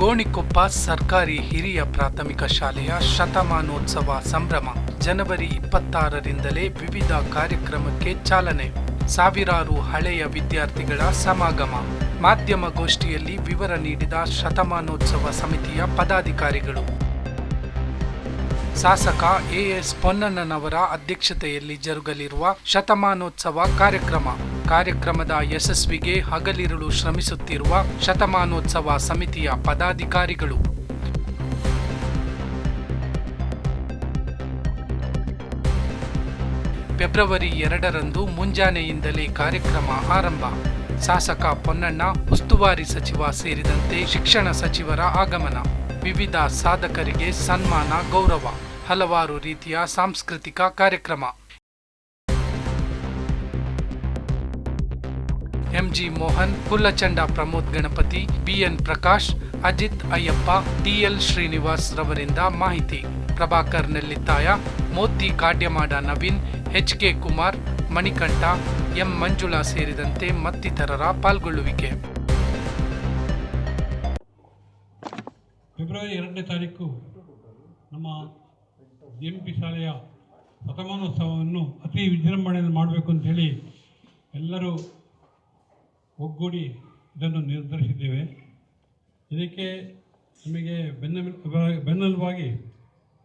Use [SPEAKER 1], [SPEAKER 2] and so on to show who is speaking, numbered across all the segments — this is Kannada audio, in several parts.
[SPEAKER 1] ಗೋಣಿಕೊಪ್ಪ ಸರ್ಕಾರಿ ಹಿರಿಯ ಪ್ರಾಥಮಿಕ ಶಾಲೆಯ ಶತಮಾನೋತ್ಸವ ಸಂಭ್ರಮ, ಜನವರಿ ಇಪ್ಪತ್ತಾರರಿಂದಲೇ ವಿವಿಧ ಕಾರ್ಯಕ್ರಮಕ್ಕೆ ಚಾಲನೆ, ಸಾವಿರಾರು ಹಳೆಯ ವಿದ್ಯಾರ್ಥಿಗಳ ಸಮಾಗಮ. ಮಾಧ್ಯಮ ಗೋಷ್ಠಿಯಲ್ಲಿ ವಿವರ ನೀಡಿದ ಶತಮಾನೋತ್ಸವ ಸಮಿತಿಯ ಪದಾಧಿಕಾರಿಗಳು. ಶಾಸಕ ಎಎಸ್ ಪೊನ್ನಣ್ಣನವರ ಅಧ್ಯಕ್ಷತೆಯಲ್ಲಿ ಜರುಗಲಿರುವ ಶತಮಾನೋತ್ಸವ ಕಾರ್ಯಕ್ರಮ. ಕಾರ್ಯಕ್ರಮದ ಯಶಸ್ವಿಗೆ ಹಗಲಿರುಳು ಶ್ರಮಿಸುತ್ತಿರುವ ಶತಮಾನೋತ್ಸವ ಸಮಿತಿಯ ಪದಾಧಿಕಾರಿಗಳು. ಫೆಬ್ರವರಿ ಎರಡರಂದು ಮುಂಜಾನೆಯಿಂದಲೇ ಕಾರ್ಯಕ್ರಮ ಆರಂಭ. ಶಾಸಕ ಪೊನ್ನಣ್ಣ, ಉಸ್ತುವಾರಿ ಸಚಿವ ಸೇರಿದಂತೆ ಶಿಕ್ಷಣ ಸಚಿವರ ಆಗಮನ. ವಿವಿಧ ಸಾಧಕರಿಗೆ ಸನ್ಮಾನ, ಗೌರವ. ಹಲವಾರು ರೀತಿಯ ಸಾಂಸ್ಕೃತಿಕ ಕಾರ್ಯಕ್ರಮ. MG Mohan Hullachanda Pramod Ganapathi, BN Prakash, Ajith Ayyappa TL Srinivas ರವರಿಂದ ಮಾಹಿತಿ. Prabhakar Nellithaya Moti Kadyamada Naveen, H K Kumar, Manikanta, M Manjula ಸೇರಿದಂತೆ ಮತ್ತಿತರರ ಪಾಲ್ಗೊಳ್ಳುವಿಕೆ.
[SPEAKER 2] ಫೆಬ್ರವರಿ ಎರಡನೇ ತಾರೀಕು ನಮ್ಮ ಎಂ ಪಿ ಶಾಲೆಯ ಶತಮಾನೋತ್ಸವವನ್ನು ಅತಿ ವಿಜೃಂಭಣೆಯಲ್ಲಿ ಮಾಡಬೇಕು ಅಂತೇಳಿ ಎಲ್ಲರೂ ಒಗ್ಗೂಡಿ ಇದನ್ನು ನಿರ್ಧರಿಸಿದ್ದೇವೆ. ಇದಕ್ಕೆ ನಮಗೆ ಬೆನ್ನ ಬೆನ್ನೆಲುಬಾಗಿ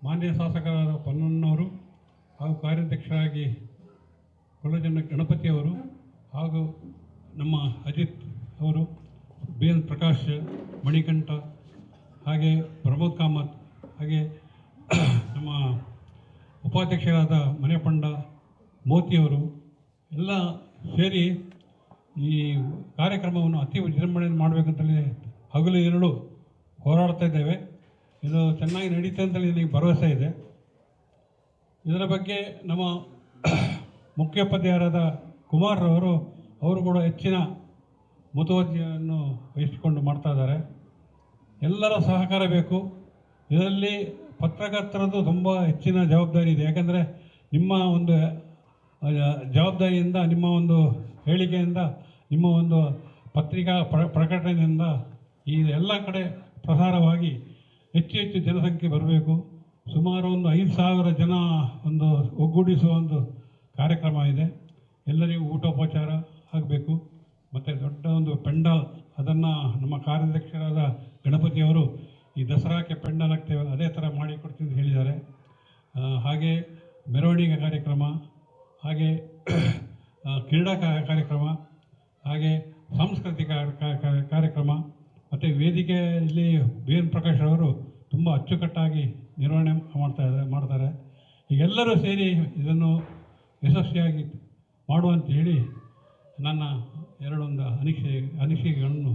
[SPEAKER 2] ಮಾನ್ಯ ಶಾಸಕರಾದ ಪೊನ್ನಣ್ಣವರು ಹಾಗೂ ಕಾರ್ಯಾಧ್ಯಕ್ಷರಾಗಿ ಕೊಲ್ಲಜನ ಗಣಪತಿಯವರು ಹಾಗೂ ನಮ್ಮ ಅಜಿತ್ ಅವರು, ಬಿ. ಎನ್. ಪ್ರಕಾಶ್ ಮಣಿಕಂಠ ಹಾಗೆ ಪ್ರಮೋದ್ ಕಾಮತ್ ಹಾಗೆ ನಮ್ಮ ಉಪಾಧ್ಯಕ್ಷರಾದ ಮನೆಪಂಡ ಮೋತಿಯವರು ಎಲ್ಲ ಸೇರಿ ಈ ಕಾರ್ಯಕ್ರಮವನ್ನು ಅತಿ ವಿಜೃಂಭಣೆಯನ್ನು ಮಾಡಬೇಕಂತೇಳಿ ಹಗಲು ಎರಡು ಹೋರಾಡ್ತಾ ಇದ್ದೇವೆ. ಇದು ಚೆನ್ನಾಗಿ ನಡೀತೆ ಅಂತೇಳಿ ನನಗೆ ಭರವಸೆ ಇದೆ. ಇದರ ಬಗ್ಗೆ ನಮ್ಮ ಮುಖ್ಯೋಪಾಧ್ಯಾಯರಾದ ಕುಮಾರ್ರವರು ಅವರು ಕೂಡ ಹೆಚ್ಚಿನ ಮುತುವರ್ಜಿಯನ್ನು ವಹಿಸಿಕೊಂಡು ಮಾಡ್ತಾ ಇದ್ದಾರೆ. ಎಲ್ಲರ ಸಹಕಾರ ಬೇಕು. ಇದರಲ್ಲಿ ಪತ್ರಕರ್ತರದ್ದು ತುಂಬ ಹೆಚ್ಚಿನ ಜವಾಬ್ದಾರಿ ಇದೆ. ಯಾಕೆಂದರೆ ನಿಮ್ಮ ಒಂದು ಜವಾಬ್ದಾರಿಯಿಂದ, ನಿಮ್ಮ ಒಂದು ಹೇಳಿಕೆಯಿಂದ ನಿಮ್ಮ ಒಂದು ಪತ್ರಿಕಾ ಪ್ರ, ಪ್ರಕಟಣೆಯಿಂದ ಈ ಎಲ್ಲ ಕಡೆ ಪ್ರಸಾರವಾಗಿ ಹೆಚ್ಚು ಹೆಚ್ಚು ಜನಸಂಖ್ಯೆ ಬರಬೇಕು. ಸುಮಾರು ಒಂದು ಐದು ಸಾವಿರ ಜನ ಒಂದು ಒಗ್ಗೂಡಿಸುವ ಒಂದು ಕಾರ್ಯಕ್ರಮ ಇದೆ. ಎಲ್ಲರಿಗೂ ಊಟೋಪಚಾರ ಆಗಬೇಕು. ಮತ್ತು ದೊಡ್ಡ ಒಂದು ಪೆಂಡಲ್ ಅದನ್ನು ನಮ್ಮ ಕಾರ್ಯಾಧ್ಯಕ್ಷರಾದ ಗಣಪತಿಯವರು ಈ ದಸರಾಕ್ಕೆ ಪೆಂಡಲ್ ಹಾಕ್ತೇವೆ, ಅದೇ ಥರ ಮಾಡಿ ಕೊಡ್ತೀನಿ ಅಂತ ಹೇಳಿದ್ದಾರೆ. ಹಾಗೆ ಮೆರವಣಿಗೆ ಕಾರ್ಯಕ್ರಮ, ಹಾಗೆ ಕ್ರೀಡಾ ಕಾರ್ಯಕ್ರಮ ಹಾಗೆ ಸಾಂಸ್ಕೃತಿಕ ಕಾರ್ಯಕ್ರಮ ಮತ್ತು ವೇದಿಕೆಯಲ್ಲಿ ಬಿ ಎನ್ ಪ್ರಕಾಶ್ ಅವರು ತುಂಬ ಅಚ್ಚುಕಟ್ಟಾಗಿ ನಿರ್ವಹಣೆ ಮಾಡ್ತಾ ಇದ್ದಾರೆ, ಮಾಡ್ತಾರೆ. ಈಗೆಲ್ಲರೂ ಸೇರಿ ಇದನ್ನು ಯಶಸ್ವಿಯಾಗಿ ಮಾಡುವಂತ ಹೇಳಿ ನನ್ನ ಎರಡೊಂದು ಅನಿಕ್ಷೆ ಅನಿಸಿಕೆಗಳನ್ನು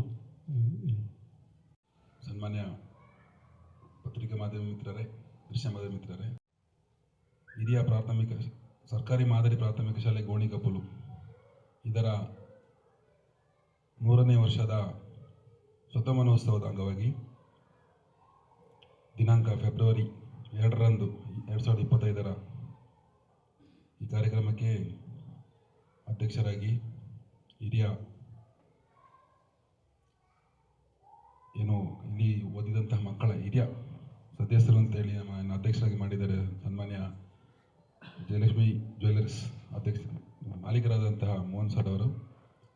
[SPEAKER 3] ಸನ್ಮಾನ್ಯ ಪತ್ರಿಕಾ ಮಾಧ್ಯಮ ಮಿತ್ರರೇ, ದೃಶ್ಯ ಮಾಧ್ಯಮ ಮಿತ್ರರೇ, ಹಿರಿಯ ಪ್ರಾಥಮಿಕ, ಸರ್ಕಾರಿ ಮಾದರಿ ಪ್ರಾಥಮಿಕ ಶಾಲೆ ಗೋಣಿಕಪುಲು ಇದರ ಮೂರನೇ ವರ್ಷದ ಶತಮಾನೋತ್ಸವದ ಅಂಗವಾಗಿ ದಿನಾಂಕ ಫೆಬ್ರವರಿ ಎರಡರಂದು ಎರಡು ಸಾವಿರದ ಇಪ್ಪತ್ತೈದರ ಈ ಕಾರ್ಯಕ್ರಮಕ್ಕೆ ಅಧ್ಯಕ್ಷರಾಗಿ ಹಿರಿಯ ಏನು ಇಲ್ಲಿ ಓದಿದಂತಹ ಮಕ್ಕಳ ಹಿರಿಯ ಸದಸ್ಯರು ಅಂತೇಳಿ ನಮ್ಮ ಅಧ್ಯಕ್ಷರಾಗಿ ಮಾಡಿದ್ದಾರೆ ಸನ್ಮಾನ್ಯ ಜಯಲಕ್ಷ್ಮಿ ಜ್ಯುವೆಲ್ಲರ್ಸ್ ಅಧ್ಯಕ್ಷ ಮಾಲೀಕರಾದಂತಹ ಮೋಹನ್ ಸರ್ ಅವರು.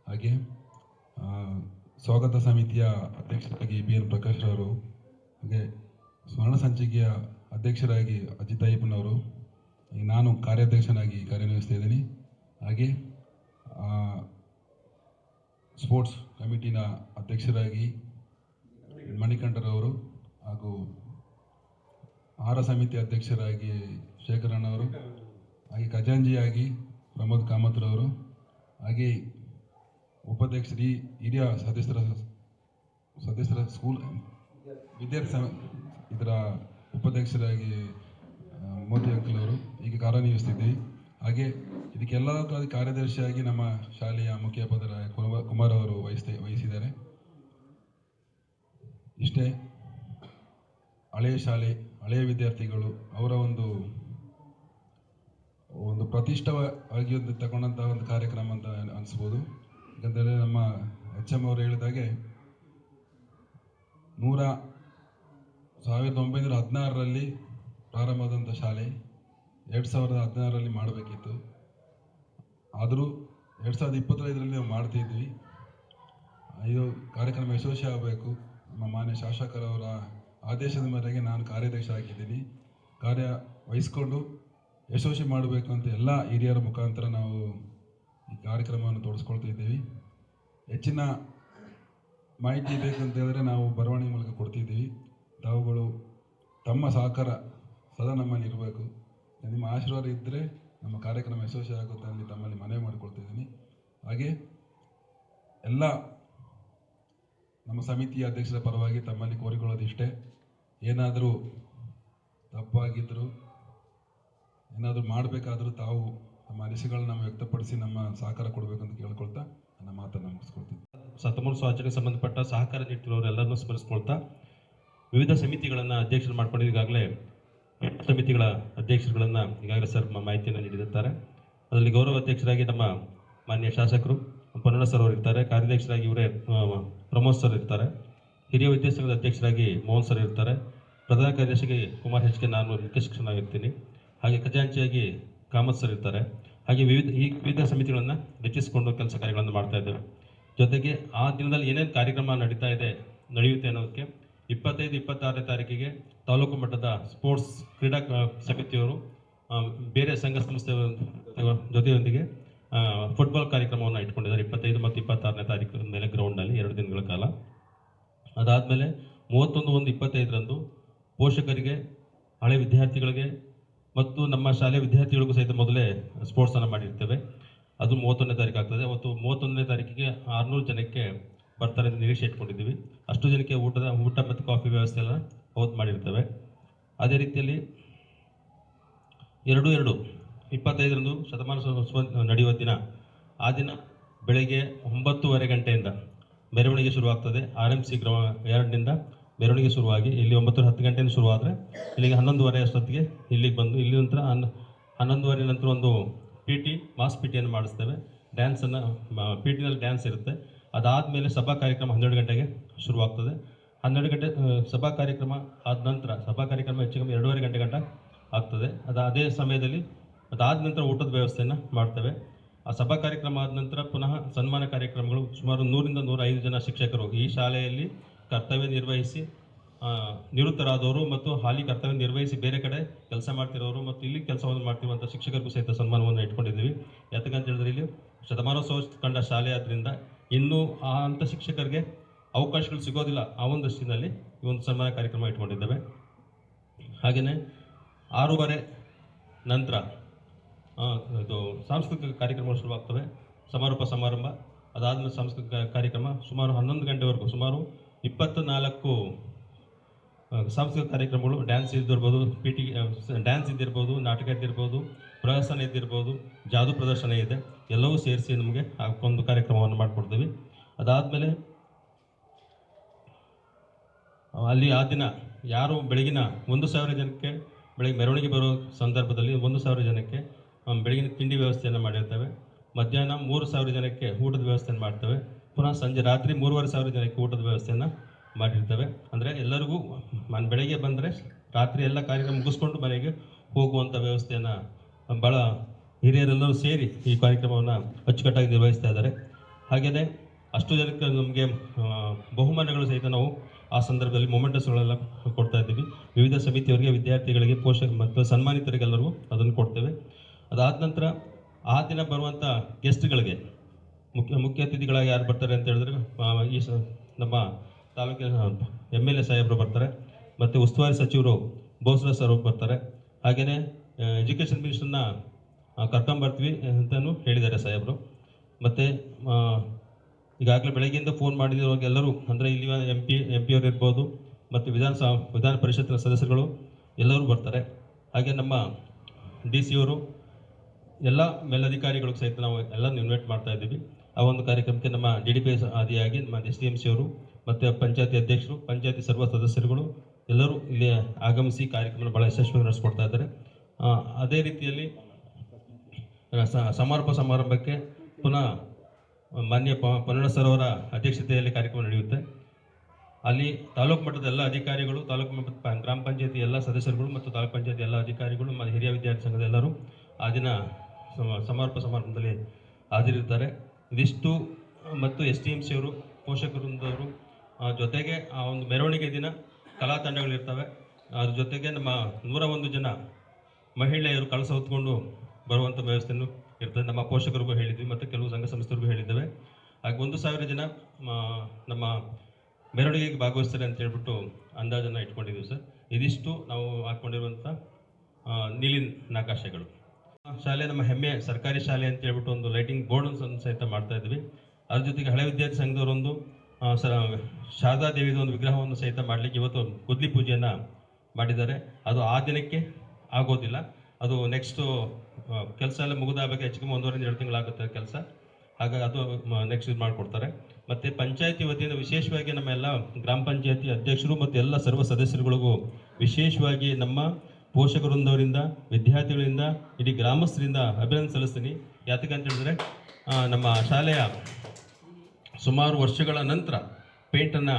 [SPEAKER 3] ಹಾಗೆ ಸ್ವಾಗತ ಸಮಿತಿಯ ಅಧ್ಯಕ್ಷರಾಗಿ ಬಿ ಎನ್ ಪ್ರಕಾಶ್ ಅವರು ಹಾಗೆ ಸ್ಮರಣ ಸಂಚಿಕೆಯ ಅಧ್ಯಕ್ಷರಾಗಿ ಅಜಿತ್ ಅಯ್ಯಪ್ಪನವರು ನಾನು ಕಾರ್ಯಾಧ್ಯಕ್ಷನಾಗಿ ಕಾರ್ಯನಿರ್ವಹಿಸ್ತಾ ಇದ್ದೀನಿ. ಹಾಗೆ ಸ್ಪೋರ್ಟ್ಸ್ ಕಮಿಟಿನ ಅಧ್ಯಕ್ಷರಾಗಿ ಮಣಿಕಂಠರವರು ಹಾಗೂ ಆಹಾರ ಸಮಿತಿ ಅಧ್ಯಕ್ಷರಾಗಿ ಶೇಖರಣ್ಣವರು, ಹಾಗೆ ಖಜಾಂಜಿಯಾಗಿ ಪ್ರಮೋದ್ ಕಾಮತ್ರವರು ಹಾಗೆ ಉಪಾಧ್ಯಕ್ಷರಿ, ಹಿರಿಯ ಸದಸ್ಯರ ಸದಸ್ಯರ ಸ್ಕೂಲ್ ವಿದ್ಯಾರ್ಥಿ ಇದರ ಉಪಾಧ್ಯಕ್ಷರಾಗಿ ಮೋದಿ ಅಂಕಲ್ ಅವರು. ಈಗ ಕಾರ್ಯನಿರ್ವಹಿಸ್ತಿದ್ದೀವಿ ಹಾಗೆ ಇದಕ್ಕೆಲ್ಲ ಕಾರ್ಯದರ್ಶಿಯಾಗಿ ನಮ್ಮ ಶಾಲೆಯ ಮುಖ್ಯೋಪಾಧ್ಯಾಯ ಕುಮಾರ್ ಅವರು ವಹಿಸ್ತಾ, ವಹಿಸಿದ್ದಾರೆ. ಇಷ್ಟೇ, ಹಳೆಯ ಶಾಲೆ, ಹಳೆಯ ವಿದ್ಯಾರ್ಥಿಗಳು, ಅವರ ಒಂದು ಒಂದು ಪ್ರತಿಷ್ಠವಾಗಿ ಒಂದು ತಗೊಂಡಂತಹ ಒಂದು ಕಾರ್ಯಕ್ರಮ ಅಂತ ಅನಿಸ್ಬೋದು. ಯಾಕಂದರೆ ನಮ್ಮ ಎಚ್ ಎಂ ಅವರು ಹೇಳಿದಾಗೆ ನೂರ ಸಾವಿರದ ಒಂಬೈನೂರ ಹದಿನಾರರಲ್ಲಿ ಪ್ರಾರಂಭವಾದಂಥ ಶಾಲೆ ಎರಡು ಸಾವಿರದ ಹದಿನಾರರಲ್ಲಿ ಮಾಡಬೇಕಿತ್ತು. ಆದರೂ ಎರಡು ಸಾವಿರದ ಇಪ್ಪತ್ತೈದರಲ್ಲಿ ನಾವು ಮಾಡ್ತಿದ್ವಿ. ಇದು ಕಾರ್ಯಕ್ರಮ ಯಶಸ್ವಿ ಆಗಬೇಕು. ನಮ್ಮ ಮಾನ್ಯ ಶಾಸಕರವರ ಆದೇಶದ ಮೇರೆಗೆ ನಾನು ಕಾರ್ಯಾಧ್ಯಕ್ಷ ಆಗಿದ್ದೀನಿ. ಕಾರ್ಯ ವಹಿಸ್ಕೊಂಡು ಯಶಸ್ವಿ ಮಾಡಬೇಕು ಅಂತ ಎಲ್ಲ ಹಿರಿಯರ ಮುಖಾಂತರ ನಾವು ಈ ಕಾರ್ಯಕ್ರಮವನ್ನು ತೋರಿಸ್ಕೊಳ್ತಿದ್ದೀವಿ ಹೆಚ್ಚಿನ ಮಾಹಿತಿ ಬೇಕಂತ ಹೇಳಿದ್ರೆ ನಾವು ಬರವಣಿಗೆ ಮೂಲಕ ಕೊಡ್ತಿದ್ದೀವಿ. ತಾವುಗಳು ತಮ್ಮ ಸಹಕಾರ ಸದಾ ನಮ್ಮಲ್ಲಿ ಇರಬೇಕು. ನಿಮ್ಮ ಆಶೀರ್ವಾದ ಇದ್ದರೆ ನಮ್ಮ ಕಾರ್ಯಕ್ರಮ ಯಶಸ್ವಿ ಆಗುತ್ತೆ ಅಲ್ಲಿ ತಮ್ಮಲ್ಲಿ ಮನವಿ ಮಾಡಿಕೊಳ್ತಿದ್ದೀನಿ ಹಾಗೆ ಎಲ್ಲ ನಮ್ಮ ಸಮಿತಿಯ ಅಧ್ಯಕ್ಷರ ಪರವಾಗಿ ತಮ್ಮಲ್ಲಿ ಕೋರಿಕೊಳ್ಳೋದು ಇಷ್ಟೇ. ಏನಾದರೂ ತಪ್ಪಾಗಿದ್ದರೂ ಏನಾದರೂ ಮಾಡಬೇಕಾದರೂ ತಾವು ನಮ್ಮ ನಾವು ವ್ಯಕ್ತಪಡಿಸಿ ನಮ್ಮ ಸಹಕಾರ ಕೊಡಬೇಕು ಅಂತ ಕೇಳ್ಕೊಳ್ತಾ ನನ್ನ ಮಾತನ್ನು ಮುಗಿಸ್ಕೊಳ್ತೀನಿ.
[SPEAKER 4] ಶತಮಾನೋತ್ಸವ ಆಚರಣೆಗೆ ಸಂಬಂಧಪಟ್ಟ ಸಹಕಾರ ನೀಡ್ತಿರೋರೆಲ್ಲರನ್ನೂ ಸ್ಮರಿಸ್ಕೊಳ್ತಾ ವಿವಿಧ ಸಮಿತಿಗಳನ್ನು ಅಧ್ಯಕ್ಷರು ಮಾಡ್ಕೊಂಡು ಈಗಾಗಲೇ ಸಮಿತಿಗಳ ಅಧ್ಯಕ್ಷರುಗಳನ್ನು ಈಗಾಗಲೇ ಸರ್ ಮಾಹಿತಿಯನ್ನು ನೀಡಿರುತ್ತಾರೆ. ಅದರಲ್ಲಿ ಗೌರವ ಅಧ್ಯಕ್ಷರಾಗಿ ನಮ್ಮ ಮಾನ್ಯ ಶಾಸಕರು ಪನ್ನಡ ಸರ್ ಅವರು ಇರ್ತಾರೆ. ಕಾರ್ಯಾಧ್ಯಕ್ಷರಾಗಿ ಇವರೇ ಪ್ರಮೋದ್ ಸರ್ ಇರ್ತಾರೆ. ಹಿರಿಯ ವಿದ್ಯಾಸಂಘದ ಅಧ್ಯಕ್ಷರಾಗಿ ಮೋಹನ್ ಸರ್ ಇರ್ತಾರೆ. ಪ್ರಧಾನ ಕಾರ್ಯದರ್ಶಿಗೆ ಕುಮಾರ್ ಹೆಚ್ ಕೆ ನಾನು ಮುಖ್ಯ ಶಿಕ್ಷಕನಾಗಿರ್ತೀನಿ. ಹಾಗೆ ಖಜಾಂಚಿಯಾಗಿ ಸರ್ ಇರ್ತಾರೆ ಹಾಗೆ ವಿವಿಧ, ಈ ವಿವಿಧ ಸಮಿತಿಗಳನ್ನು ರಚಿಸಿಕೊಂಡು ಕೆಲಸ ಕಾರ್ಯಗಳನ್ನು ಮಾಡ್ತಾ ಇದ್ದೇವೆ. ಜೊತೆಗೆ ಆ ದಿನದಲ್ಲಿ ಏನೇನು ಕಾರ್ಯಕ್ರಮ ನಡೀತಾ ಇದೆ, ನಡೆಯುತ್ತೆ ಅನ್ನೋದಕ್ಕೆ ಇಪ್ಪತ್ತೈದು, ಇಪ್ಪತ್ತಾರನೇ ತಾರೀಕಿಗೆ ತಾಲೂಕು ಮಟ್ಟದ ಸ್ಪೋರ್ಟ್ಸ್ ಕ್ರೀಡಾ ಸಮಿತಿಯವರು ಬೇರೆ ಸಂಘ ಸಂಸ್ಥೆ ಜೊತೆಯೊಂದಿಗೆ ಫುಟ್ಬಾಲ್ ಕಾರ್ಯಕ್ರಮವನ್ನು ಇಟ್ಕೊಂಡಿದ್ದಾರೆ. ಇಪ್ಪತ್ತೈದು ಮತ್ತು ಇಪ್ಪತ್ತಾರನೇ ತಾರೀಕು ಮೇಲೆ ಗ್ರೌಂಡ್ನಲ್ಲಿ ಎರಡು ದಿನಗಳ ಕಾಲ. ಅದಾದಮೇಲೆ ಮೂವತ್ತೊಂದು ಒಂದು ಇಪ್ಪತ್ತೈದರಂದು ಪೋಷಕರಿಗೆ, ಹಳೆ ವಿದ್ಯಾರ್ಥಿಗಳಿಗೆ ಮತ್ತು ನಮ್ಮ ಶಾಲೆ ವಿದ್ಯಾರ್ಥಿಗಳಿಗೂ ಸಹಿತ ಮೊದಲೇ ಸ್ಪೋರ್ಟ್ಸನ್ನು ಮಾಡಿರ್ತೇವೆ. ಅದು ಮೂವತ್ತೊಂದನೇ ತಾರೀಕು ಆಗ್ತದೆ. ಅವತ್ತು ಮೂವತ್ತೊಂದನೇ ತಾರೀಕಿಗೆ ಆರುನೂರು ಜನಕ್ಕೆ ಬರ್ತಾರೆ ಅಂತ ನಿರೀಕ್ಷೆ ಇಟ್ಕೊಂಡಿದ್ದೀವಿ. ಅಷ್ಟು ಜನಕ್ಕೆ ಊಟದ, ಊಟ ಮತ್ತು ಕಾಫಿ ವ್ಯವಸ್ಥೆ ಎಲ್ಲ ಅವತ್ತು ಮಾಡಿರ್ತೇವೆ. ಅದೇ ರೀತಿಯಲ್ಲಿ ಎರಡು ಎರಡು ಇಪ್ಪತ್ತೈದರಂದು ಶತಮಾನ ನಡೆಯುವ ದಿನ. ಆ ದಿನ ಬೆಳಗ್ಗೆ ಒಂಬತ್ತೂವರೆ ಗಂಟೆಯಿಂದ ಮೆರವಣಿಗೆ ಶುರುವಾಗ್ತದೆ. ಆರ್ ಎಂ ಸಿ ಗ್ರೌ ಎರಡನಿಂದ ಮೆರವಣಿಗೆ ಶುರುವಾಗಿ ಇಲ್ಲಿ ಒಂಬತ್ತು ಹತ್ತು ಗಂಟೆಯಿಂದ ಶುರುವಾದರೆ ಇಲ್ಲಿಗೆ ಹನ್ನೊಂದುವರೆ ಅಷ್ಟೊತ್ತಿಗೆ ಇಲ್ಲಿಗೆ ಬಂದು ಇಲ್ಲಿ ನಂತರ ಹನ್ ಹನ್ನೊಂದುವರೆ ನಂತರ ಒಂದು ಪಿ ಟಿ ಮಾಸ್ ಪಿ ಟಿಯನ್ನು ಮಾಡಿಸ್ತೇವೆ. ಡ್ಯಾನ್ಸನ್ನು ಪಿ ಟಿನಲ್ಲಿ ಡ್ಯಾನ್ಸ್ ಇರುತ್ತೆ. ಅದಾದಮೇಲೆ ಸಭಾ ಕಾರ್ಯಕ್ರಮ ಹನ್ನೆರಡು ಗಂಟೆಗೆ ಶುರುವಾಗ್ತದೆ. ಹನ್ನೆರಡು ಗಂಟೆ ಸಭಾ ಕಾರ್ಯಕ್ರಮ ಆದ ನಂತರ, ಸಭಾ ಕಾರ್ಯಕ್ರಮ ಹೆಚ್ಚು ಕಮ್ಮಿ ಎರಡೂವರೆ ಗಂಟೆ ಗಂಟ ಆಗ್ತದೆ. ಅದು ಅದೇ ಸಮಯದಲ್ಲಿ ಅದಾದ ನಂತರ ಊಟದ ವ್ಯವಸ್ಥೆಯನ್ನು ಮಾಡ್ತೇವೆ. ಆ ಸಭಾ ಕಾರ್ಯಕ್ರಮ ಆದ ನಂತರ ಪುನಃ ಸನ್ಮಾನ ಕಾರ್ಯಕ್ರಮಗಳು ಸುಮಾರು ನೂರಿಂದ ನೂರ ಐದು ಜನ ಶಿಕ್ಷಕರು ಈ ಶಾಲೆಯಲ್ಲಿ ಕರ್ತವ್ಯ ನಿರ್ವಹಿಸಿ ನಿವೃತ್ತರಾದವರು ಮತ್ತು ಹಾಲಿ ಕರ್ತವ್ಯ ನಿರ್ವಹಿಸಿ ಬೇರೆ ಕಡೆ ಕೆಲಸ ಮಾಡ್ತಿರೋರು ಮತ್ತು ಇಲ್ಲಿ ಕೆಲಸವನ್ನು ಮಾಡ್ತಿರುವಂಥ ಶಿಕ್ಷಕರಿಗೂ ಸಹಿತ ಸನ್ಮಾನವನ್ನು ಇಟ್ಕೊಂಡಿದ್ದೀವಿ. ಯಾತಕ್ಕಂತ ಹೇಳಿದ್ರೆ ಇಲ್ಲಿ ಶತಮಾನೋತ್ಸವ ಕಂಡ ಶಾಲೆ ಆದ್ದರಿಂದ ಇನ್ನೂ ಆ ಅಂಥ ಶಿಕ್ಷಕರಿಗೆ ಅವಕಾಶಗಳು ಸಿಗೋದಿಲ್ಲ ಆ ಒಂದು ದೃಷ್ಟಿನಲ್ಲಿ ಈ ಒಂದು ಸನ್ಮಾನ ಕಾರ್ಯಕ್ರಮ ಇಟ್ಕೊಂಡಿದ್ದೇವೆ. ಹಾಗೆಯೇ ಆರೂವರೆ ನಂತರ ಇದು ಸಾಂಸ್ಕೃತಿಕ ಕಾರ್ಯಕ್ರಮಗಳು ಶುರುವಾಗ್ತವೆ. ಸಮಾರೋಪ ಸಮಾರಂಭ, ಅದಾದಮೇಲೆ ಸಾಂಸ್ಕೃತಿಕ ಕಾರ್ಯಕ್ರಮ ಸುಮಾರು ಹನ್ನೊಂದು ಗಂಟೆವರೆಗೂ, ಸುಮಾರು ಇಪ್ಪತ್ತ ನಾಲ್ಕು ಸಾಂಸ್ಕೃತಿಕ ಕಾರ್ಯಕ್ರಮಗಳು, ಡ್ಯಾನ್ಸ್ ಇದ್ದಿರ್ಬೋದು ಪಿ ಟಿ ಡ್ಯಾನ್ಸ್ ಇದ್ದಿರ್ಬೋದು, ನಾಟಕ ಇದ್ದಿರ್ಬೋದು ಪ್ರದರ್ಶನ ಇದ್ದಿರ್ಬೋದು, ಜಾದು ಪ್ರದರ್ಶನ ಇದೆ. ಎಲ್ಲವೂ ಸೇರಿಸಿ ನಮಗೆ ಒಂದು ಕಾರ್ಯಕ್ರಮವನ್ನು ಮಾಡಿಕೊಡ್ತೀವಿ. ಅದಾದಮೇಲೆ, ಅಲ್ಲಿ ಆ ದಿನ ಯಾರು ಬೆಳಗಿನ ಒಂದು ಸಾವಿರ ಜನಕ್ಕೆ, ಬೆಳಗ್ಗೆ ಮೆರವಣಿಗೆ ಬರೋ ಸಂದರ್ಭದಲ್ಲಿ ಒಂದು ಸಾವಿರ ಜನಕ್ಕೆ ಬೆಳಗಿನ ತಿಂಡಿ ವ್ಯವಸ್ಥೆಯನ್ನು ಮಾಡಿರ್ತೇವೆ. ಮಧ್ಯಾಹ್ನ ಮೂರು ಸಾವಿರ ಜನಕ್ಕೆ ಊಟದ ವ್ಯವಸ್ಥೆಯನ್ನು ಮಾಡ್ತೇವೆ. ಪುನಃ ಸಂಜೆ ರಾತ್ರಿ ಮೂರುವರೆ ಸಾವಿರ ಜನಕ್ಕೆ ಊಟದ ವ್ಯವಸ್ಥೆಯನ್ನು ಮಾಡಿರ್ತೇವೆ. ಅಂದರೆ ಎಲ್ಲರಿಗೂ ಮನೆ, ಬೆಳಗ್ಗೆ ಬಂದರೆ ರಾತ್ರಿ ಎಲ್ಲ ಕಾರ್ಯಕ್ರಮ ಮುಗಿಸ್ಕೊಂಡು ಮನೆಗೆ ಹೋಗುವಂಥ ವ್ಯವಸ್ಥೆಯನ್ನು ಭಾಳ ಹಿರಿಯರೆಲ್ಲರೂ ಸೇರಿ ಈ ಕಾರ್ಯಕ್ರಮವನ್ನು ಅಚ್ಚುಕಟ್ಟಾಗಿ ನಿರ್ವಹಿಸ್ತಾ ಇದ್ದಾರೆ. ಹಾಗೆಯೇ ಅಷ್ಟು ಜನಕ್ಕೆ ನಮಗೆ ಬಹುಮಾನಗಳು ಸಹಿತ ನಾವು ಆ ಸಂದರ್ಭದಲ್ಲಿ ಮೊಮೆಂಟಸ್ಗಳೆಲ್ಲ ಕೊಡ್ತಾ ಇದ್ದೀವಿ. ವಿವಿಧ ಸಮಿತಿಯವರಿಗೆ, ವಿದ್ಯಾರ್ಥಿಗಳಿಗೆ ಪೋಷಕ ಮತ್ತು ಸನ್ಮಾನಿತರಿಗೆಲ್ಲರಿಗೂ ಅದನ್ನು ಕೊಡ್ತೇವೆ. ಅದಾದ ನಂತರ ಆ ದಿನ ಬರುವಂಥ ಗೆಸ್ಟ್ಗಳಿಗೆ ಮುಖ್ಯ ಮುಖ್ಯ ಅತಿಥಿಗಳಾಗಿ ಯಾರು ಬರ್ತಾರೆ ಅಂತ ಹೇಳಿದ್ರೆ ಈ ಸ, ನಮ್ಮ ತಾಲೂಕಿನ ಎಂ ಎಲ್ ಎ ಸಾಹೇಬರು ಬರ್ತಾರೆ, ಮತ್ತು ಉಸ್ತುವಾರಿ ಸಚಿವರು ಬೋಸ್ರ ಸರ್ ಬರ್ತಾರೆ. ಹಾಗೆಯೇ ಎಜುಕೇಷನ್ ಮಿನಿಸ್ಟರ್ನ ಕರ್ಕೊಂಬರ್ತೀವಿ ಅಂತಲೂ ಹೇಳಿದ್ದಾರೆ ಸಾಹೇಬರು. ಮತ್ತು ಈಗಾಗಲೇ ಬೆಳಗ್ಗೆಯಿಂದ ಫೋನ್ ಮಾಡಿದವ್ರಿಗೆ ಎಲ್ಲರೂ, ಅಂದರೆ ಇಲ್ಲಿ ಎಂ ಪಿ ಎಂ ಪಿ ಅವರು ಇರ್ಬೋದು, ಮತ್ತು ವಿಧಾನಸಭಾ ವಿಧಾನ ಪರಿಷತ್ತಿನ ಸದಸ್ಯರುಗಳು ಎಲ್ಲರೂ ಬರ್ತಾರೆ. ಹಾಗೆ ನಮ್ಮ ಡಿ ಸಿ ಅವರು, ಎಲ್ಲ ಮೇಲಧಿಕಾರಿಗಳು ಸಹಿತ ನಾವು ಎಲ್ಲರನ್ನು ಇನ್ವೈಟ್ ಮಾಡ್ತಾ ಇದ್ದೀವಿ. ಆ ಒಂದು ಕಾರ್ಯಕ್ರಮಕ್ಕೆ ನಮ್ಮ ಡಿ ಡಿ ಪಿ ಎಸ್ ಆದಿಯಾಗಿ ನಮ್ಮ ಎಸ್ ಡಿ ಎಂ ಸಿ ಅವರು, ಮತ್ತು ಪಂಚಾಯತಿ ಅಧ್ಯಕ್ಷರು, ಪಂಚಾಯತಿ ಸರ್ವ ಸದಸ್ಯರುಗಳು ಎಲ್ಲರೂ ಇಲ್ಲಿ ಆಗಮಿಸಿ ಕಾರ್ಯಕ್ರಮ ಭಾಳ ಯಶಸ್ವಿಯಾಗಿ ನಡೆಸ್ಕೊಡ್ತಾ ಇದ್ದಾರೆ. ಅದೇ ರೀತಿಯಲ್ಲಿ ಸಮಾರೋಪ ಸಮಾರಂಭಕ್ಕೆ ಪುನಃ ಮಾನ್ಯ ಪನ್ನಡ ಸರ್ ಅವರ ಅಧ್ಯಕ್ಷತೆಯಲ್ಲಿ ಕಾರ್ಯಕ್ರಮ ನಡೆಯುತ್ತೆ. ಅಲ್ಲಿ ತಾಲೂಕು ಮಟ್ಟದ ಎಲ್ಲ ಅಧಿಕಾರಿಗಳು, ತಾಲೂಕು ಗ್ರಾಮ ಪಂಚಾಯತಿ ಎಲ್ಲ ಸದಸ್ಯರುಗಳು ಮತ್ತು ತಾಲೂಕು ಪಂಚಾಯತಿ ಎಲ್ಲ ಅಧಿಕಾರಿಗಳು ಮತ್ತು ಹಿರಿಯ ವಿದ್ಯಾರ್ಥಿ ಸಂಘದ ಎಲ್ಲರೂ ಆ ದಿನ ಸಮ- ಸಮಾರೋಪ ಸಮಾರಂಭದಲ್ಲಿ ಹಾಜರಿರ್ತಾರೆ. ಇದಿಷ್ಟು ಮತ್ತು ಎಸ್ ಟಿ ಎಂ ಸಿ ಅವರು ಪೋಷಕರಿಂದವರು ಜೊತೆಗೆ ಆ ಒಂದು ಮೆರವಣಿಗೆ ದಿನ ಕಲಾ ತಂಡಗಳಿರ್ತವೆ ಅದ್ರ ಜೊತೆಗೆ ನಮ್ಮ ನೂರ ಒಂದು ಜನ ಮಹಿಳೆಯರು ಕಳಸ ಹೊತ್ಕೊಂಡು ಬರುವಂಥ ವ್ಯವಸ್ಥೆಯನ್ನು ಇರ್ತದೆ. ನಮ್ಮ ಪೋಷಕರಿಗೂ ಹೇಳಿದ್ವಿ ಮತ್ತು ಕೆಲವು ಸಂಘ ಸಂಸ್ಥೆಗೂ ಹೇಳಿದ್ದೇವೆ. ಹಾಗೆ ಒಂದು ಸಾವಿರ ಜನ ನಮ್ಮ ಮೆರವಣಿಗೆಗೆ ಭಾಗವಹಿಸ್ತಾರೆ ಅಂತ ಹೇಳ್ಬಿಟ್ಟು ಅಂದಾಜನ್ನು ಇಟ್ಕೊಂಡಿದ್ದೀವಿ ಸರ್. ಇದಿಷ್ಟು ನಾವು ಹಾಕ್ಕೊಂಡಿರುವಂಥ ನೀಲಿ ನಕಾಶೆಗಳು. ಶಾಲೆ, ನಮ್ಮ ಹೆಮ್ಮೆ ಸರ್ಕಾರಿ ಶಾಲೆ ಅಂತ ಹೇಳ್ಬಿಟ್ಟು ಒಂದು ಲೈಟಿಂಗ್ ಬೋರ್ಡ್ ಸಹಿತ ಮಾಡ್ತಾ ಇದ್ವಿ. ಅದ್ರ ಜೊತೆಗೆ ಹಳೆ ವಿದ್ಯಾರ್ಥಿ ಸಂಘದವರೊಂದು ಶಾರದಾ ದೇವಿದ ಒಂದು ವಿಗ್ರಹವನ್ನು ಸಹಿತ ಮಾಡಲಿಕ್ಕೆ ಇವತ್ತು ಕುದ್ಲಿ ಪೂಜೆಯನ್ನು ಮಾಡಿದ್ದಾರೆ. ಅದು ಆ ದಿನಕ್ಕೆ ಆಗೋದಿಲ್ಲ. ಅದು ನೆಕ್ಸ್ಟು ಕೆಲಸ ಎಲ್ಲ ಮುಗಿದಾಗಬೇಕು ಹೆಚ್ಚು ಕಮ್ಮಿ ಒಂದೂವರೆ ಎರಡು ತಿಂಗಳಾಗುತ್ತೆ ಕೆಲಸ. ಹಾಗಾಗಿ ಅದು ನೆಕ್ಸ್ಟ್ ಇದು ಮಾಡಿಕೊಡ್ತಾರೆ. ಮತ್ತು ಪಂಚಾಯತಿ ವತಿಯಿಂದ ವಿಶೇಷವಾಗಿ ನಮ್ಮ ಎಲ್ಲ ಗ್ರಾಮ ಪಂಚಾಯತಿ ಅಧ್ಯಕ್ಷರು ಮತ್ತು ಎಲ್ಲ ಸರ್ವ ಸದಸ್ಯರುಗಳಿಗೂ ವಿಶೇಷವಾಗಿ ನಮ್ಮ ಪೋಷಕ ವೃಂದವರಿಂದ ವಿದ್ಯಾರ್ಥಿಗಳಿಂದ, ಇಡೀ ಗ್ರಾಮಸ್ಥರಿಂದ ಅಭಿನಂದನೆ ಸಲ್ಲಿಸ್ತೀನಿ. ಯಾತಕ್ಕೆ ಅಂತ ಹೇಳಿದ್ರೆ ನಮ್ಮ ಶಾಲೆಯ ಸುಮಾರು ವರ್ಷಗಳ ನಂತರ ಪೇಂಟನ್ನು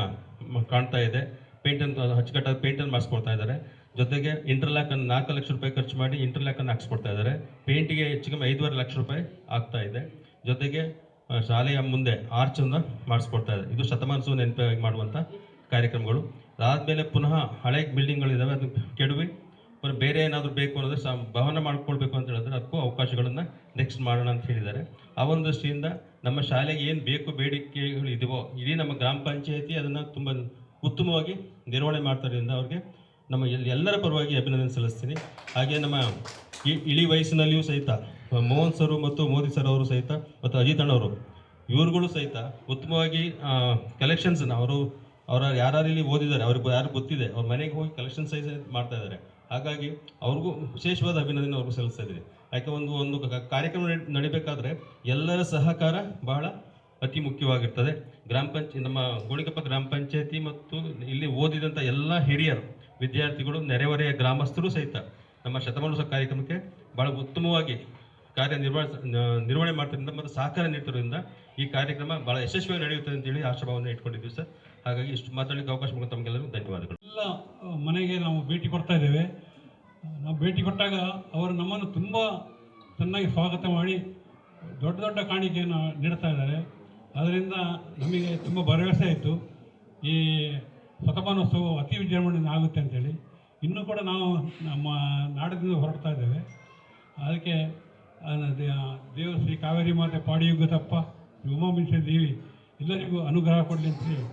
[SPEAKER 4] ಕಾಣ್ತಾ ಇದೆ. ಪೇಂಟನ್ನು ಅಚ್ಚುಕಟ್ಟಾಗಿ ಪೇಂಟನ್ನು ಮಾಡಿಸ್ಕೊಡ್ತಾ ಇದ್ದಾರೆ. ಜೊತೆಗೆ ಇಂಟರ್ಲ್ಯಾಕನ್ನು ನಾಲ್ಕು ಲಕ್ಷ ರೂಪಾಯಿ ಖರ್ಚು ಮಾಡಿ ಇಂಟರ್ಲ್ಯಾಕನ್ನು ಹಾಕ್ಸ್ಕೊಡ್ತಾ ಇದ್ದಾರೆ. ಪೇಂಟಿಗೆ ಹೆಚ್ಚು ಕಮ್ಮಿ ಐದೂವರೆ ಲಕ್ಷ ರೂಪಾಯಿ ಆಗ್ತಾ ಇದೆ. ಜೊತೆಗೆ ಶಾಲೆಯ ಮುಂದೆ ಆರ್ಚನ್ನು ಮಾಡಿಸ್ಕೊಡ್ತಾ ಇದೆ. ಇದು ಶತಮಾನೋತ್ಸವ ನೆನಪಾಗಿ ಮಾಡುವಂಥ ಕಾರ್ಯಕ್ರಮಗಳು. ಅದಾದಮೇಲೆ ಪುನಃ ಹಳೆ ಬಿಲ್ಡಿಂಗ್ಗಳಿದ್ದಾವೆ ಅದು ಕೆಡವಿ ಬೇರೆ ಏನಾದರೂ ಬೇಕು ಅನ್ನೋದ್ರೆ ಸ, ಭವನ ಮಾಡ್ಕೊಳ್ಬೇಕು ಅಂತ ಹೇಳಿದ್ರೆ ಅದಕ್ಕೂ ಅವಕಾಶಗಳನ್ನು ನೆಕ್ಸ್ಟ್ ಮಾಡೋಣ ಅಂತ ಹೇಳಿದ್ದಾರೆ. ಆ ಒಂದು ದೃಷ್ಟಿಯಿಂದ ನಮ್ಮ ಶಾಲೆಗೆ ಏನು ಬೇಕು ಬೇಡಿಕೆಗಳು ಇದೆಯೋ ಇಡೀ ನಮ್ಮ ಗ್ರಾಮ ಪಂಚಾಯತಿ ಅದನ್ನು ತುಂಬ ಉತ್ತಮವಾಗಿ ನಿರ್ವಹಣೆ ಮಾಡ್ತಾರಿಂದ ಅವ್ರಿಗೆ ನಮ್ಮ ಎಲ್, ಎಲ್ಲರ ಪರವಾಗಿ ಅಭಿನಂದನೆ ಸಲ್ಲಿಸ್ತೀನಿ. ಹಾಗೆ ನಮ್ಮ ಇಳಿ ವಯಸ್ಸಿನಲ್ಲಿಯೂ ಸಹಿತ, ಮೋಹನ್ ಸರ್ ಮತ್ತು ಮೋದಿ ಸರ್ ಅವರು ಸಹಿತ ಮತ್ತು ಅಜಿತ್ ಅಣ್ಣವರು ಇವ್ರುಗಳು ಸಹಿತ ಉತ್ತಮವಾಗಿ ಕಲೆಕ್ಷನ್ಸನ್ನು ಅವರು, ಅವರ ಯಾರು ಇಲ್ಲಿ ಓದಿದ್ದಾರೆ, ಅವ್ರಿಗೆ ಯಾರು ಗೊತ್ತಿದೆ, ಅವ್ರ ಮನೆಗೆ ಹೋಗಿ ಕಲೆಕ್ಷನ್ ಸೈಜ್ ಮಾಡ್ತಾ ಇದ್ದಾರೆ. ಹಾಗಾಗಿ ಅವ್ರಿಗೂ ವಿಶೇಷವಾದ ಅಭಿನಂದನೆ ಅವ್ರಿಗೂ ಸಲ್ಲಿಸ್ತಾ ಇದ್ದೀನಿ. ಯಾಕೆ ಒಂದು ಒಂದು ಕಾರ್ಯಕ್ರಮ ನಡೆ- ನಡಿಬೇಕಾದ್ರೆ ಎಲ್ಲರ ಸಹಕಾರ ಬಹಳ ಅತಿ ಮುಖ್ಯವಾಗಿರ್ತದೆ. ಗ್ರಾಮ ಪಂಚ, ನಮ್ಮ ಗೋಣಿಕಪ್ಪ ಗ್ರಾಮ ಪಂಚಾಯತಿ ಮತ್ತು ಇಲ್ಲಿ ಓದಿದಂಥ ಎಲ್ಲ ಹಿರಿಯರು, ವಿದ್ಯಾರ್ಥಿಗಳು, ನೆರೆಹೊರೆಯ ಗ್ರಾಮಸ್ಥರು ಸಹಿತ ನಮ್ಮ ಶತಮಾನೋತ್ಸವ ಕಾರ್ಯಕ್ರಮಕ್ಕೆ ಭಾಳ ಉತ್ತಮವಾಗಿ ಕಾರ್ಯ ನಿರ್ವಹ ನಿರ್ವಹಣೆ ಮಾಡ್ತಿರೋದ್ರಿಂದ ಮತ್ತು ಸಹಕಾರ ನೀಡ್ತಿರೋದ್ರಿಂದ ಈ ಕಾರ್ಯಕ್ರಮ ಭಾಳ ಯಶಸ್ವಿಯಾಗಿ ನಡೆಯುತ್ತದೆ ಅಂತೇಳಿ ಆಶಾಭಾವನೆ ಇಟ್ಕೊಂಡಿದ್ದೀವಿ ಸರ್. ಹಾಗಾಗಿ ಇಷ್ಟು ಮಾತಾಡಲಿಕ್ಕೆ ಅವಕಾಶ ತಮಗೆಲ್ಲರಿಗೂ ಧನ್ಯವಾದಗಳು.
[SPEAKER 2] ಎಲ್ಲ, ಮನೆಗೆ ನಾವು ಭೇಟಿ ಕೊಡ್ತಾ ಇದ್ದೇವೆ. ನಾವು ಭೇಟಿ ಕೊಟ್ಟಾಗ ಅವರು ನಮ್ಮನ್ನು ತುಂಬ ಚೆನ್ನಾಗಿ ಸ್ವಾಗತ ಮಾಡಿ ದೊಡ್ಡ ದೊಡ್ಡ ಕಾಣಿಕೆಯನ್ನು ನೀಡ್ತಾ ಇದ್ದಾರೆ. ಅದರಿಂದ ನಮಗೆ ತುಂಬ ಭರವಸೆ ಆಯಿತು. ಈ ಶತಮಾನೋತ್ಸವ ಅತಿ ವಿಜೃಂಭಣೆಯಿಂದ ಆಗುತ್ತೆ ಅಂತೇಳಿ. ಇನ್ನೂ ಕೂಡ ನಾವು ನಮ್ಮ ನಾಡದಿಂದ ಹೊರಡ್ತಾ ಇದ್ದೇವೆ. ಅದಕ್ಕೆ ದೇವ ಶ್ರೀ ಕಾವೇರಿ ಮಾತೆ ಪಾಡಿಯುಗತಪ್ಪ ಉಮಾಮಿಂಸ ದೇವಿ ಎಲ್ಲರಿಗೂ ಅನುಗ್ರಹ ಕೊಡಲಿ ಅಂತ ಹೇಳಿ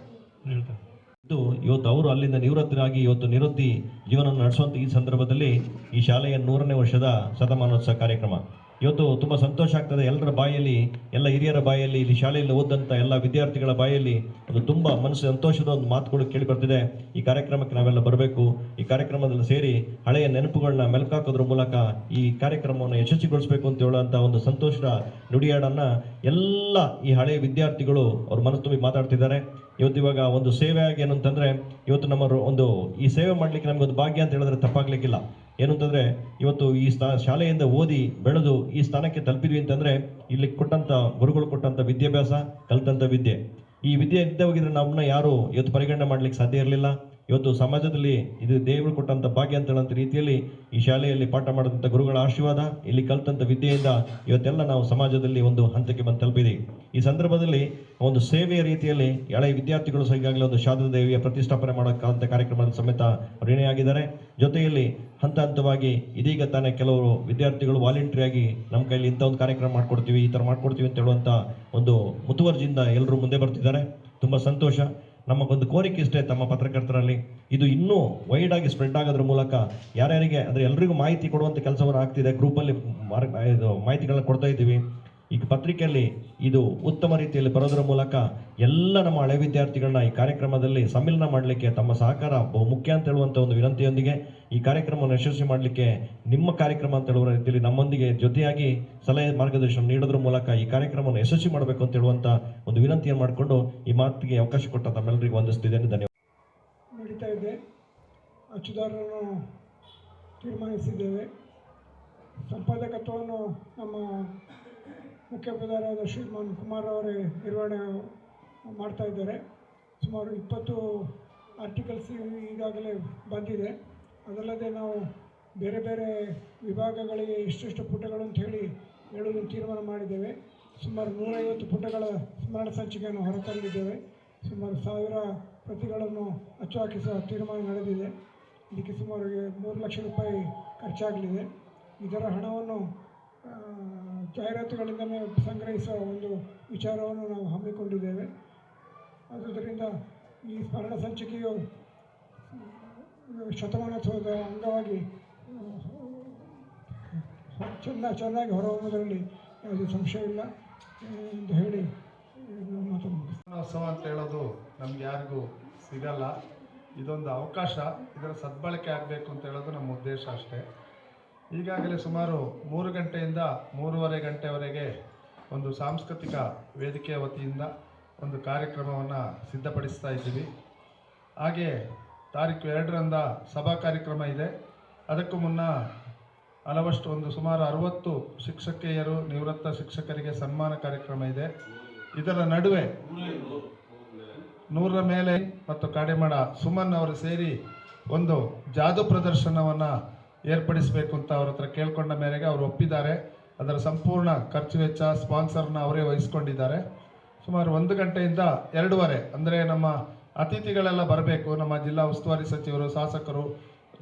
[SPEAKER 2] ನಾನು ಹೇಳ್ತೇನೆ
[SPEAKER 5] ಇದು ಇವತ್ತು ಅವರು ಅಲ್ಲಿಂದ ನಿವೃತ್ತರಾಗಿ ಇವತ್ತು ನಿವೃತ್ತಿ ಜೀವನ ನಡೆಸುವಂಥ ಈ ಸಂದರ್ಭದಲ್ಲಿ ಈ ಶಾಲೆಯ ನೂರನೇ ವರ್ಷದ ಶತಮಾನೋತ್ಸವ ಕಾರ್ಯಕ್ರಮ. ಇವತ್ತು ತುಂಬ ಸಂತೋಷ ಆಗ್ತದೆ. ಎಲ್ಲರ ಬಾಯಲ್ಲಿ, ಎಲ್ಲ ಹಿರಿಯರ ಬಾಯಲ್ಲಿ, ಇಲ್ಲಿ ಶಾಲೆಯಲ್ಲಿ ಓದಂಥ ಎಲ್ಲ ವಿದ್ಯಾರ್ಥಿಗಳ ಬಾಯಲ್ಲಿ ಅದು ತುಂಬ ಮನಸ್ಸು ಸಂತೋಷದ ಒಂದು ಮಾತುಗಳು ಕೇಳಿ ಬರ್ತಿದೆ. ಈ ಕಾರ್ಯಕ್ರಮಕ್ಕೆ ನಾವೆಲ್ಲ ಬರಬೇಕು. ಈ ಕಾರ್ಯಕ್ರಮದಲ್ಲಿ ಸೇರಿ ಹಳೆಯ ನೆನಪುಗಳನ್ನ ಮೆಲುಕಾಕೋದ್ರ ಮೂಲಕ ಈ ಕಾರ್ಯಕ್ರಮವನ್ನು ಯಶಸ್ವಿಗೊಳಿಸಬೇಕು ಅಂತ ಹೇಳುವಂಥ ಒಂದು ಸಂತೋಷದ ನುಡಿಯಾಡನ್ನು ಎಲ್ಲ ಈ ಹಳೆಯ ವಿದ್ಯಾರ್ಥಿಗಳು ಅವ್ರ ಮನಸ್ಸು ತುಂಬಿ ಮಾತಾಡ್ತಿದ್ದಾರೆ. ಇವತ್ತು ಇವಾಗ ಒಂದು ಸೇವೆ ಆಗಿ ಏನು ಅಂತಂದ್ರೆ ಇವತ್ತು ನಮ್ಮ ಒಂದು ಈ ಸೇವೆ ಮಾಡ್ಲಿಕ್ಕೆ ನಮ್ಗೆ ಒಂದು ಭಾಗ್ಯ ಅಂತ ಹೇಳಿದ್ರೆ ತಪ್ಪಾಗಲಿಕ್ಕಿಲ್ಲ. ಏನು ಅಂತಂದ್ರೆ ಇವತ್ತು ಈ ಸ್ಥಾ ಶಾಲೆಯಿಂದ ಓದಿ ಬೆಳೆದು ಈ ಸ್ಥಾನಕ್ಕೆ ತಲುಪಿದ್ವಿ ಅಂತಂದರೆ ಇಲ್ಲಿ ಕೊಟ್ಟಂತ ಗುರುಗಳು ಕೊಟ್ಟಂತ ವಿದ್ಯಾಭ್ಯಾಸ ಕಲಿತಂಥ ವಿದ್ಯೆ. ಈ ವಿದ್ಯೆ ಇದ್ದೇ ಹೋಗಿದ್ರೆ ನಮ್ಮನ್ನ ಯಾರು ಇವತ್ತು ಪರಿಗಣನೆ ಮಾಡ್ಲಿಕ್ಕೆ ಸಾಧ್ಯ ಇರಲಿಲ್ಲ. ಇವತ್ತು ಸಮಾಜದಲ್ಲಿ ಇದು ದೇವರು ಕೊಟ್ಟಂತ ಭಾಗ್ಯ ಅಂತ ಹೇಳೋಂಥ ರೀತಿಯಲ್ಲಿ ಈ ಶಾಲೆಯಲ್ಲಿ ಪಾಠ ಮಾಡಿದಂಥ ಗುರುಗಳ ಆಶೀರ್ವಾದ, ಇಲ್ಲಿ ಕಲ್ತಂತ ವಿದ್ಯೆಯಿಂದ ಇವತ್ತೆಲ್ಲ ನಾವು ಸಮಾಜದಲ್ಲಿ ಒಂದು ಹಂತಕ್ಕೆ ಬಂದು ತಲುಪಿದೆ. ಈ ಸಂದರ್ಭದಲ್ಲಿ ಒಂದು ಸೇವೆಯ ರೀತಿಯಲ್ಲಿ ಹಳೆಯ ವಿದ್ಯಾರ್ಥಿಗಳು ಸಹ ಒಂದು ಶಾರದಾ ದೇವಿಯ ಪ್ರತಿಷ್ಠಾಪನೆ ಮಾಡೋಕ್ಕಂಥ ಕಾರ್ಯಕ್ರಮದ ಸಮೇತ ಋಣಿಯಾಗಿದ್ದಾರೆ ಜೊತೆಯಲ್ಲಿ ಹಂತ ಹಂತವಾಗಿ ಇದೀಗ ತಾನೇ ಕೆಲವರು ವಿದ್ಯಾರ್ಥಿಗಳು ವಾಲಂಟ್ರಿ ಆಗಿ ನಮ್ಮ ಕೈಯಲ್ಲಿ ಇಂಥ ಒಂದು ಕಾರ್ಯಕ್ರಮ ಮಾಡ್ಕೊಡ್ತೀವಿ, ಈ ಥರ ಮಾಡ್ಕೊಡ್ತೀವಿ ಅಂತ ಹೇಳುವಂಥ ಒಂದು ಮುತುವರ್ಜಿಯಿಂದ ಎಲ್ಲರೂ ಮುಂದೆ ಬರ್ತಿದ್ದಾರೆ. ತುಂಬ ಸಂತೋಷ. ನಮಗೊಂದು ಕೋರಿಕೆ ಇಷ್ಟೇ ತಮ್ಮ ಪತ್ರಕರ್ತರಲ್ಲಿ. ಇದು ಇನ್ನೂ ವೈಡ್ ಆಗಿ ಸ್ಪ್ರೆಡ್ ಆಗೋದ್ರ ಮೂಲಕ ಯಾರ್ಯಾರಿಗೆ, ಅಂದರೆ ಎಲ್ರಿಗೂ ಮಾಹಿತಿ ಕೊಡುವಂಥ ಕೆಲಸವನ್ನು ಆಗ್ತಿದೆ. ಗ್ರೂಪಲ್ಲಿ ಮಾಹಿತಿಗಳನ್ನ ಕೊಡ್ತಾ ಇದ್ದೀವಿ. ಈಗ ಪತ್ರಿಕೆಯಲ್ಲಿ ಇದು ಉತ್ತಮ ರೀತಿಯಲ್ಲಿ ಬರೋದ್ರ ಮೂಲಕ ಎಲ್ಲ ನಮ್ಮ ಹಳೆ ವಿದ್ಯಾರ್ಥಿಗಳನ್ನ ಈ ಕಾರ್ಯಕ್ರಮದಲ್ಲಿ ಸಮ್ಮಿಲನ ಮಾಡಲಿಕ್ಕೆ ತಮ್ಮ ಸಹಕಾರ ಬಹು ಮುಖ್ಯ ಅಂತ ಹೇಳುವಂಥ ಒಂದು ವಿನಂತಿಯೊಂದಿಗೆ ಈ ಕಾರ್ಯಕ್ರಮವನ್ನು ಯಶಸ್ವಿ ಮಾಡಲಿಕ್ಕೆ ನಿಮ್ಮ ಕಾರ್ಯಕ್ರಮ ಅಂತ ಹೇಳುವ ರೀತಿಯಲ್ಲಿ ನಮ್ಮೊಂದಿಗೆ ಜೊತೆಯಾಗಿ ಸಲಹೆ ಮಾರ್ಗದರ್ಶನ ನೀಡೋದ್ರ ಮೂಲಕ ಈ ಕಾರ್ಯಕ್ರಮವನ್ನು ಯಶಸ್ವಿ ಮಾಡಬೇಕು ಅಂತ ಹೇಳುವಂಥ ಒಂದು ವಿನಂತಿಯನ್ನು ಮಾಡಿಕೊಂಡು ಈ ಮಾತಿಗೆ ಅವಕಾಶ ಕೊಟ್ಟ ತಮ್ಮೆಲ್ಲರಿಗೂ ವಂದಿಸ್ತಿದ್ದೇನೆ. ಧನ್ಯವಾದ.
[SPEAKER 6] ತೀರ್ಮಾನಿಸಿದ್ದೇವೆ. ಸಂಪಾದಕತ್ವವನ್ನು ನಮ್ಮ ಮುಖ್ಯೋಪಾಧ್ಯಾಯರಾದ ಶ್ರೀಮಾನ್ ಕುಮಾರ್ ಅವರೇ ನಿರ್ವಹಣೆ ಮಾಡ್ತಾ ಇದ್ದಾರೆ. ಸುಮಾರು ಇಪ್ಪತ್ತು ಆರ್ಟಿಕಲ್ಸ್ ಈಗಾಗಲೇ ಬಂದಿದೆ. ಅದಲ್ಲದೆ ನಾವು ಬೇರೆ ಬೇರೆ ವಿಭಾಗಗಳಿಗೆ ಇಷ್ಟಿಷ್ಟು ಪುಟಗಳು ಅಂತ ಹೇಳಿ ಹೇಳಲು ತೀರ್ಮಾನ ಮಾಡಿದ್ದೇವೆ. ಸುಮಾರು ನೂರೈವತ್ತು ಪುಟಗಳ ಸ್ಮರಣ ಸಂಚಿಕೆಯನ್ನು ಹೊರತಂದಿದ್ದೇವೆ. ಸುಮಾರು ಸಾವಿರ ಪ್ರತಿಗಳನ್ನು ಅಚ್ಚುಹಾಕಿಸುವ ತೀರ್ಮಾನ ನಡೆದಿದೆ. ಇದಕ್ಕೆ ಸುಮಾರು ಮೂರು ಲಕ್ಷ ರೂಪಾಯಿ ಖರ್ಚಾಗಲಿದೆ. ಇದರ ಹಣವನ್ನು ಜಾಹೀರಾತುಗಳಿಂದಲೇ ಸಂಗ್ರಹಿಸುವ ಒಂದು ವಿಚಾರವನ್ನು ನಾವು ಹಮ್ಮಿಕೊಂಡಿದ್ದೇವೆ. ಆದುದರಿಂದ ಈ ಸ್ಮರಣ ಸಂಚಿಕೆಯು ಶತಮಾನೋತ್ಸವದ ಅಂಗವಾಗಿ ಚೆನ್ನ ಚೆನ್ನಾಗಿ ಹೊರಹೊಮ್ಮುವುದರಲ್ಲಿ ಯಾವುದೇ ಸಂಶಯವಿಲ್ಲ ಎಂದು ಹೇಳಿ ನನ್ನ
[SPEAKER 7] ಉತ್ಸವ ಅಂತ ಹೇಳೋದು ನಮ್ಗೆ ಯಾರಿಗೂ ಸಿಗಲ್ಲ. ಇದೊಂದು ಅವಕಾಶ. ಇದರ ಸದ್ಬಳಕೆ ಆಗಬೇಕು ಅಂತ ಹೇಳೋದು ನಮ್ಮ ಉದ್ದೇಶ ಅಷ್ಟೇ. ಈಗಾಗಲೇ ಸುಮಾರು ಮೂರು ಗಂಟೆಯಿಂದ ಮೂರುವರೆ ಗಂಟೆವರೆಗೆ ಒಂದು ಸಾಂಸ್ಕೃತಿಕ ವೇದಿಕೆಯ ವತಿಯಿಂದ ಒಂದು ಕಾರ್ಯಕ್ರಮವನ್ನು ಸಿದ್ಧಪಡಿಸ್ತಾ ಇದ್ದೀವಿ. ಹಾಗೆ ತಾರೀಕು ಎರಡರಂದ ಸಭಾ ಕಾರ್ಯಕ್ರಮ ಇದೆ. ಅದಕ್ಕೂ ಮುನ್ನ ಹಲವಷ್ಟು ಒಂದು ಸುಮಾರು ಅರವತ್ತು ಶಿಕ್ಷಕಿಯರು, ನಿವೃತ್ತ ಶಿಕ್ಷಕರಿಗೆ ಸನ್ಮಾನ ಕಾರ್ಯಕ್ರಮ ಇದೆ. ಇದರ ನಡುವೆ ನೂರರ ಮೇಲೆ ಮತ್ತು ಕಾಡೆಮಾಡ ಸುಮನ್ ಅವರು ಸೇರಿ ಒಂದು ಜಾದು ಪ್ರದರ್ಶನವನ್ನು ಏರ್ಪಡಿಸಬೇಕು ಅಂತ ಅವ್ರ ಹತ್ರ ಕೇಳ್ಕೊಂಡ ಮೇರೆಗೆ ಅವರು ಒಪ್ಪಿದ್ದಾರೆ. ಅದರ ಸಂಪೂರ್ಣ ಖರ್ಚು ವೆಚ್ಚ ಸ್ಪಾನ್ಸರ್ನ ಅವರೇ ವಹಿಸ್ಕೊಂಡಿದ್ದಾರೆ. ಸುಮಾರು ಒಂದು ಗಂಟೆಯಿಂದ ಎರಡೂವರೆ, ಅಂದರೆ ನಮ್ಮ ಅತಿಥಿಗಳೆಲ್ಲ ಬರಬೇಕು. ನಮ್ಮ ಜಿಲ್ಲಾ ಉಸ್ತುವಾರಿ ಸಚಿವರು, ಶಾಸಕರು,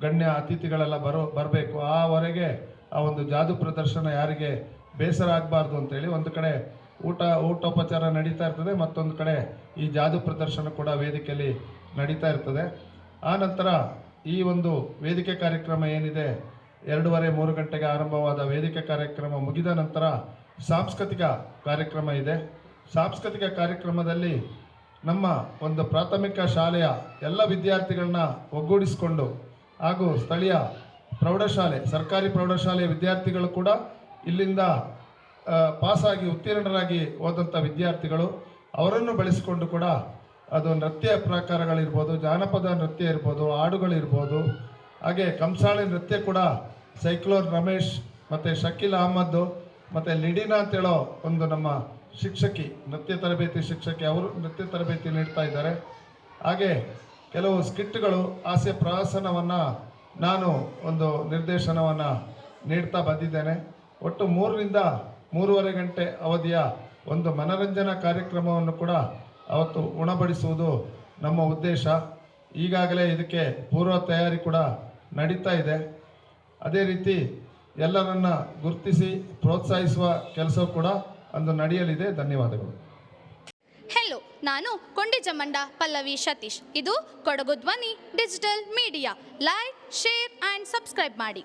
[SPEAKER 7] ಗಣ್ಯ ಅತಿಥಿಗಳೆಲ್ಲ ಬರೋ, ಬರಬೇಕು. ಆವರೆಗೆ ಆ ಒಂದು ಜಾದು ಪ್ರದರ್ಶನ ಯಾರಿಗೆ ಬೇಸರ ಆಗಬಾರ್ದು ಅಂತೇಳಿ ಒಂದು ಕಡೆ ಊಟ, ಊಟೋಪಚಾರ ನಡೀತಾ ಇರ್ತದೆ. ಮತ್ತೊಂದು ಕಡೆ ಈ ಜಾದು ಪ್ರದರ್ಶನ ಕೂಡ ವೇದಿಕೆಯಲ್ಲಿ ನಡೀತಾ ಇರ್ತದೆ. ಆ ನಂತರ ಈ ಒಂದು ವೇದಿಕೆ ಕಾರ್ಯಕ್ರಮ ಏನಿದೆ? ಎರಡೂವರೆ, ಮೂರು ಗಂಟೆಗೆ ಆರಂಭವಾದ ವೇದಿಕೆ ಕಾರ್ಯಕ್ರಮ ಮುಗಿದ ನಂತರ ಸಾಂಸ್ಕೃತಿಕ ಕಾರ್ಯಕ್ರಮ ಇದೆ. ಸಾಂಸ್ಕೃತಿಕ ಕಾರ್ಯಕ್ರಮದಲ್ಲಿ ನಮ್ಮ ಒಂದು ಪ್ರಾಥಮಿಕ ಶಾಲೆಯ ಎಲ್ಲ ವಿದ್ಯಾರ್ಥಿಗಳನ್ನ ಒಗ್ಗೂಡಿಸಿಕೊಂಡು ಹಾಗೂ ಸ್ಥಳೀಯ ಪ್ರೌಢಶಾಲೆ, ಸರ್ಕಾರಿ ಪ್ರೌಢಶಾಲೆಯ ವಿದ್ಯಾರ್ಥಿಗಳು ಕೂಡ ಇಲ್ಲಿಂದ ಪಾಸಾಗಿ, ಉತ್ತೀರ್ಣರಾಗಿ ಹೋದಂಥ ವಿದ್ಯಾರ್ಥಿಗಳು ಅವರನ್ನು ಬಳಸಿಕೊಂಡು ಕೂಡ ಅದು ನೃತ್ಯ ಪ್ರಕಾರಗಳಿರ್ಬೋದು, ಜಾನಪದ ನೃತ್ಯ ಇರ್ಬೋದು, ಹಾಡುಗಳಿರ್ಬೋದು. ಹಾಗೆ ಕಂಸಾಳೆ ನೃತ್ಯ ಕೂಡ ಸೈಕ್ಲೋನ್ ರಮೇಶ್ ಮತ್ತು ಶಕೀಲ್ ಅಹಮದ್ ಮತ್ತು ಲಿಡಿನಾ ಅಂತೇಳೋ ಒಂದು ನಮ್ಮ ಶಿಕ್ಷಕಿ, ನೃತ್ಯ ತರಬೇತಿ ಶಿಕ್ಷಕಿ, ಅವರು ನೃತ್ಯ ತರಬೇತಿ ನೀಡ್ತಾ ಇದ್ದಾರೆ. ಹಾಗೆ ಕೆಲವು ಸ್ಕಿಟ್ಗಳು, ಹಾಸ್ಯ ಪ್ರಹಸನವನ್ನು ನಾನು ಒಂದು ನಿರ್ದೇಶನವನ್ನು ನೀಡ್ತಾ ಬಂದಿದ್ದೇನೆ. ಒಟ್ಟು ಮೂರರಿಂದ ಮೂರುವರೆ ಗಂಟೆ ಅವಧಿಯ ಒಂದು ಮನರಂಜನಾ ಕಾರ್ಯಕ್ರಮವನ್ನು ಕೂಡ ಅವತ್ತು ಉಣಬಡಿಸುವುದು ನಮ್ಮ ಉದ್ದೇಶ. ಈಗಾಗಲೇ ಇದಕ್ಕೆ ಪೂರ್ವ ತಯಾರಿ ಕೂಡ ನಡೀತಾ ಇದೆ. ಅದೇ ರೀತಿ ಎಲ್ಲರನ್ನ ಗುರುತಿಸಿ ಪ್ರೋತ್ಸಾಹಿಸುವ ಕೆಲಸ ಕೂಡ ಅಂದು ನಡೆಯಲಿದೆ. ಧನ್ಯವಾದಗಳು.
[SPEAKER 8] ಹೆಲೋ ನಾನು ಕೊಂಡಿಜಮಂಡ ಪಲ್ಲವಿ ಸತೀಶ್. ಇದು Kodagu Dhwani digital media. Like share and subscribe ಮಾಡಿ.